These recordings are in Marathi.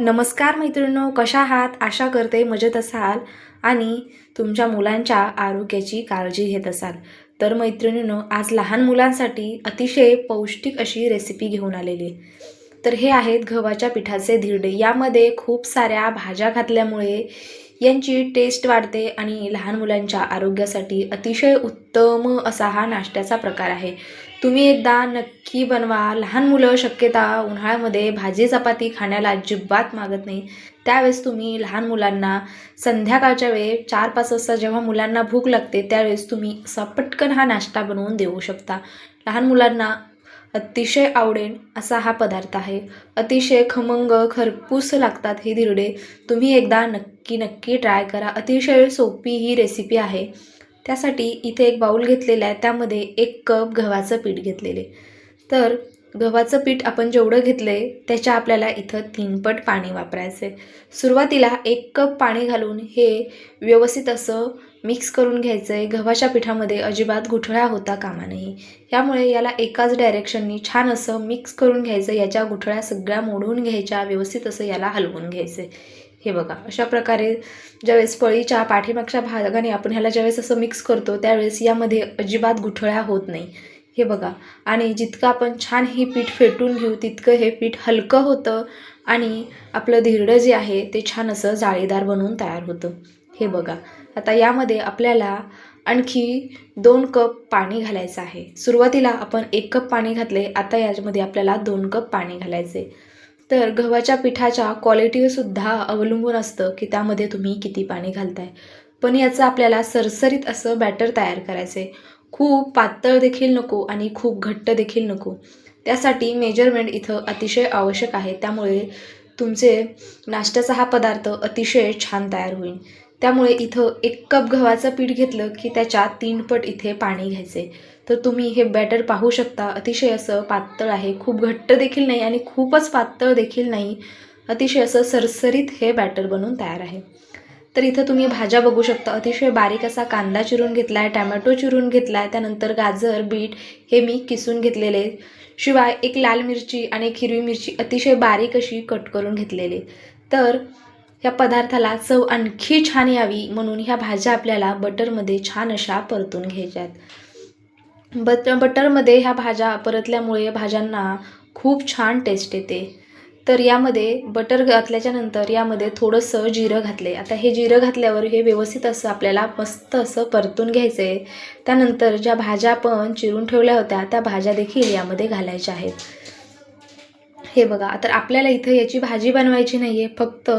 नमस्कार मैत्रिणींनो कशा आहात? आशा करते मजेत असाल आणि तुमच्या मुलांच्या आरोग्याची काळजी घेत असाल. तर मैत्रिणींनो आज लहान मुलांसाठी अतिशय पौष्टिक अशी रेसिपी घेऊन आलेली आहे. तर हे आहेत गव्हाच्या पिठाचे धिरडे. यामध्ये खूप साऱ्या भाज्या घातल्यामुळे यांची टेस्ट वाढते आणि लहान मुलांच्या आरोग्यासाठी अतिशय उत्तम असा हा नाश्त्याचा प्रकार आहे. तुम्ही एकदा नक्की बनवा. लहान मुलं शक्यता उन्हाळ्यामध्ये भाजी चपाती खाण्याला अजिबात मागत नाही. त्यावेळेस तुम्ही लहान मुलांना संध्याकाळच्या वेळ चार पाच वाजता जेव्हा मुलांना भूक लागते त्यावेळेस तुम्ही असा पटकन हा नाश्ता बनवून देऊ शकता. लहान मुलांना अतिशय आवडेल असा हा पदार्थ आहे. अतिशय खमंग खरपूस लागतात हे धिरडे तुम्ही एकदा नक्की नक्की ट्राय करा. अतिशय सोपी ही रेसिपी आहे. त्यासाठी इथे एक बाऊल घेतलेला आहे त्यामध्ये एक कप गव्हाचं पीठ घेतलेले. तर गव्हाचं पीठ आपण जेवढं घेतलं आहे त्याच्या आपल्याला इथं तीनपट पाणी वापरायचं आहे सुरुवातीला एक कप पाणी घालून हे व्यवस्थित असं मिक्स करून घ्यायचं आहे गव्हाच्या पिठामध्ये अजिबात गुठळ्या होता कामा नाही यामुळे याला एकाच डायरेक्शननी छान असं मिक्स करून घ्यायचं याच्या गुठळ्या सगळ्या मोडून घ्यायच्या व्यवस्थित असं याला हलवून घ्यायचं आहे हे बघा अशा प्रकारे ज्यावेळेस पळीच्या पाठीमागच्या भागाने आपण ह्याला ज्यावेळेस असं मिक्स करतो त्यावेळेस यामध्ये अजिबात गुठळ्या होत नाही. हे बघा आणि जितकं आपण छान हे पीठ फेटून घेऊ तितकं हे पीठ हलकं होतं आणि आपलं धिरडं जे आहे ते छान असं जाळीदार बनवून तयार होतं. हे बघा आता यामध्ये आपल्याला आणखी दोन कप पाणी घालायचं आहे. सुरुवातीला आपण एक कप पाणी घातले आता याच्यामध्ये आपल्याला दोन कप पाणी घालायचे तर गव्हाच्या पिठाच्या क्वालिटीवरसुद्धा अवलंबून असतं की त्यामध्ये तुम्ही किती पाणी घालताय. पण याचं आपल्याला सरसरीत असं बॅटर तयार करायचं आहे खूप पातळ देखील नको आणि खूप घट्ट देखील नको. त्यासाठी मेजरमेंट इथं अतिशय आवश्यक आहे. त्यामुळे तुमचे नाश्त्याचा हा पदार्थ अतिशय छान तयार होईल. त्यामुळे इथं एक कप गव्हाचं पीठ घेतलं की त्याच्या तीन पट इथे पाणी घ्यायचे. तर तुम्ही हे बॅटर पाहू शकता. अतिशय असं पातळ आहे. खूप घट्ट देखील नाही आणि खूपच पातळ देखील नाही. अतिशय असं सरसरीत हे बॅटर बनून तयार आहे. तर इथं तुम्ही भाज्या बघू शकता. अतिशय बारीक असा कांदा चिरून घेतला आहे टॅमॅटो चिरून घेतला आहे त्यानंतर गाजर बीट हे मी किसून घेतलेले. शिवाय एक लाल मिरची आणि एक हिरवी मिरची अतिशय बारीक अशी कट करून घेतलेली. तर ह्या पदार्थाला चव आणखी छान यावी म्हणून ह्या भाज्या आपल्याला बटरमध्ये छान अशा परतून घ्यायच्यात. बट बटरमध्ये ह्या भाज्या परतल्यामुळे भाज्यांना खूप छान टेस्ट येते. तर यामध्ये बटर घातल्याच्यानंतर यामध्ये थोडंसं जिरं घातले आता हे जिरं घातल्यावर हे व्यवस्थित असं आपल्याला मस्त असं परतून घ्यायचं आहे त्यानंतर ज्या भाज्या आपण चिरून ठेवल्या होत्या त्या भाज्या देखील यामध्ये घालायच्या आहेत. हे बघा तर आपल्याला इथं याची भाजी बनवायची नाही आहे फक्त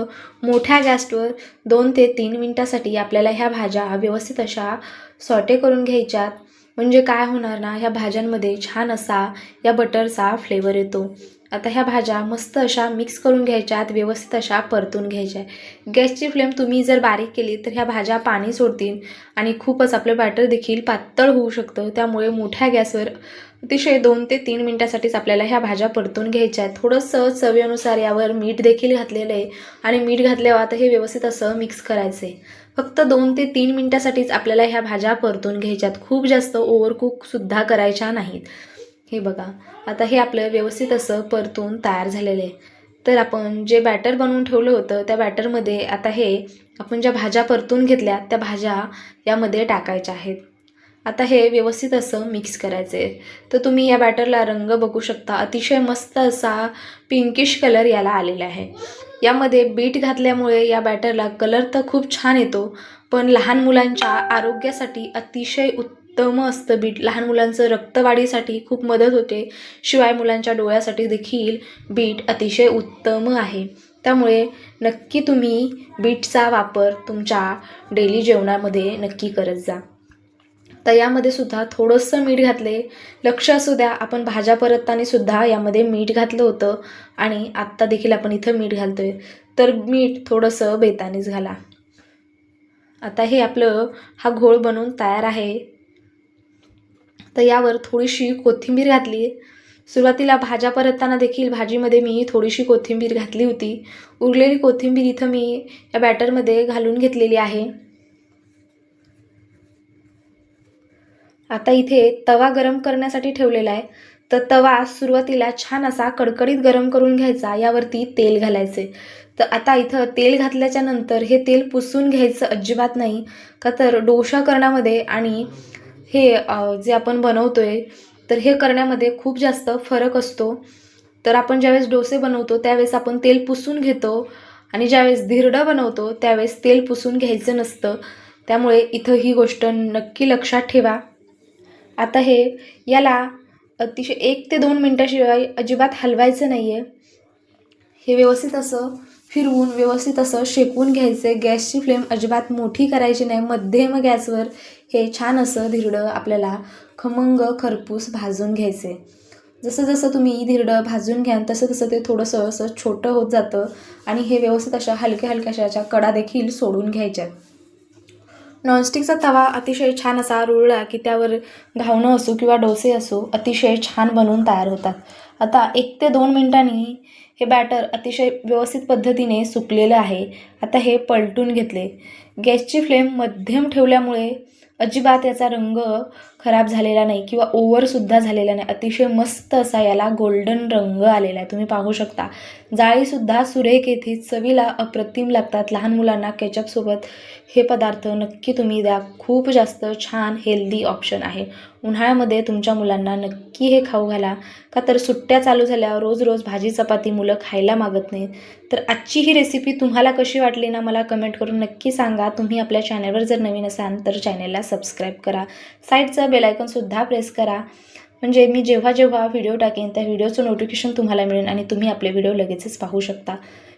मोठ्या गॅसवर दोन ते तीन मिनटासाठी आपल्याला ह्या भाज्या व्यवस्थित अशा सॉटे करून घ्यायच्यात. म्हणजे काय होणार ना ह्या भाज्यांमध्ये छान असा या बटरचा फ्लेवर येतो. आता ह्या भाज्या मस्त अशा मिक्स करून घ्यायच्या आहेत व्यवस्थित अशा परतून घ्यायच्या. गॅसची फ्लेम तुम्ही जर बारीक केली तर ह्या भाज्या पाणी सोडतील आणि खूपच आपलं बॅटर देखील पातळ होऊ शकतं. त्यामुळे मोठ्या गॅसवर अतिशय दोन ते तीन मिनटासाठीच आपल्याला ह्या भाज्या परतून घ्यायच्या आहेत. थोडंसं चवीनुसार यावर मीठ देखील घातलेलं आहे आणि मीठ घातल्यावर आता हे व्यवस्थित असं मिक्स करायचं आहे फक्त दोन ते तीन मिनटासाठीच आपल्याला ह्या भाज्या परतून घ्यायच्यात. खूप जास्त ओव्हरकुकसुद्धा करायच्या नाहीत. हे बघा आता हे आपलं व्यवस्थित असं परतून तयार झालेलं आहे. तर आपण जे बॅटर बनवून ठेवलं होतं त्या बॅटरमध्ये आता हे आपण ज्या भाज्या परतून घेतल्या त्या भाज्या यामध्ये टाकायच्या आहेत. आता हे व्यवस्थित असं मिक्स करायचं आहे तर तुम्ही या बॅटरला रंग बघू शकता. अतिशय मस्त असा पिंकिश कलर याला आलेला आहे. यामध्ये बीट घातल्यामुळे या बॅटरला कलर तर खूप छान येतो पण लहान मुलांच्या आरोग्यासाठी अतिशय उत्तम असतं बीट लहान मुलांचं रक्तवाढीसाठी खूप मदत होते. शिवाय मुलांच्या डोळ्यासाठी देखील बीट अतिशय उत्तम आहे. त्यामुळे नक्की तुम्ही बीटचा वापर तुमच्या डेली जेवणामध्ये नक्की करत जा. तर यामध्ये सुद्धा थोडंसं मीठ घातले. लक्ष असू द्या आपण भाज्या परतताना सुद्धा यामध्ये मीठ घातलं होतं आणि आत्ता देखील आपण इथं मीठ घालतो आहे तर मीठ थोडंसं बेतानीच घाला. आता हे आपलं हा घोळ बनवून तयार आहे. तर यावर थोडीशी कोथिंबीर घातली. सुरुवातीला भाज्या परतताना देखील भाजीमध्ये मी थोडीशी कोथिंबीर घातली होती. उरलेली कोथिंबीर इथं मी या बॅटरमध्ये घालून घेतलेली आहे. आता इथे तवा गरम करण्यासाठी ठेवलेला आहे. तर तवा सुरुवातीला छान असा कडकडीत गरम करून घ्यायचा. यावरती तेल घालायचे. तर आता इथं तेल घातल्याच्या नंतर हे तेल पुसून घ्यायचं अजिबात नाही. का तर डोशा करण्यामध्ये आणि हे जे आपण बनवतोय तर हे करण्यामध्ये खूप जास्त फरक असतो. तर आपण ज्यावेळेस डोसे बनवतो त्यावेळेस आपण तेल पुसून घेतो आणि ज्यावेळेस धिरडं बनवतो त्यावेळेस तेल पुसून घ्यायचं नसतं. त्यामुळे इथं ही गोष्ट नक्की लक्षात ठेवा. आता हे याला अतिशय एक ते दोन मिनटाशिवाय अजिबात हलवायचं नाही आहे हे व्यवस्थित असं फिरवून व्यवस्थित असं शेकवून घ्यायचं. गॅसची फ्लेम अजिबात मोठी करायची नाही. मध्यम गॅसवर हे छान असं धिरडं आपल्याला खमंग खरपूस भाजून घ्यायचे. जसं जसं तुम्ही धिरडं भाजून घ्याल तसं तसं ते थोडंसं असं छोटं होत जातं आणि हे व्यवस्थित अशा हलक्या हलक्याशा कडा देखील सोडून घ्यायच्या. नॉनस्टिकचा तवा अतिशय छान असा रुळला की त्यावर घावणं असो किंवा डोसे असो अतिशय छान बनवून तयार होतात. आता एक ते दोन मिनिटांनी हे बॅटर अतिशय व्यवस्थित पद्धतीने सुकलेलं आहे. आता हे पलटून घेतले. गॅसची फ्लेम मध्यम ठेवल्यामुळे अजिबात याचा रंग खराब झालेला नाही किंवा ओव्हरसुद्धा झालेला नाही. अतिशय मस्त असा याला गोल्डन रंग आलेला आहे. तुम्ही पाहू शकता. जाळीसुद्धा सुरेख येथे चवीला अप्रतिम लागतात. लहान मुलांना केचपसोबत हे पदार्थ नक्की तुम्ही द्या. खूप जास्त छान हेल्दी ऑप्शन आहे. उन्हाळ्यामध्ये तुमच्या मुलांना नक्की हे खाऊ घाला. का तर सुट्ट्या चालू झाल्या रोज रोज भाजी चपाती मुलं खायला मागत नाही तर आजची ही रेसिपी तुम्हाला कशी वाटली ना मला कमेंट करून नक्की सांगा. तुम्ही आपल्या चॅनलवर जर नवीन असाल तर चॅनलला सबस्क्राईब करा. साईडचं बेलायकनसुद्धा प्रेस करा. म्हणजे मी जेव्हा जेव्हा व्हिडिओ टाकेन त्या व्हिडिओचं नोटिफिकेशन तुम्हाला मिळेल आणि तुम्ही आपले व्हिडिओ लगेचच पाहू शकता.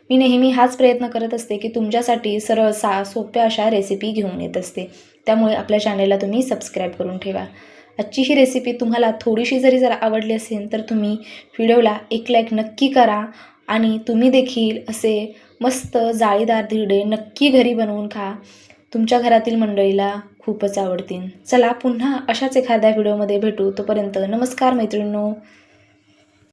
मी नेहमी हाच प्रयत्न करत असते की तुमच्यासाठी सरळ सा सोप्या अशा रेसिपी घेऊन येत असते. त्यामुळे आपल्या चॅनेलला तुम्ही सबस्क्राईब करून ठेवा. आजची ही रेसिपी तुम्हाला थोडीशी जरी जर आवडली असेल तर तुम्ही व्हिडिओला एक लाईक नक्की करा आणि तुम्ही देखील असे मस्त जाळीदार धिरडे नक्की घरी बनवून खा. तुमच्या घरातील मंडळीला खूपच आवडतील. चला पुन्हा अशाच एखाद्या व्हिडिओमध्ये भेटू. तोपर्यंत नमस्कार मैत्रिणींनो.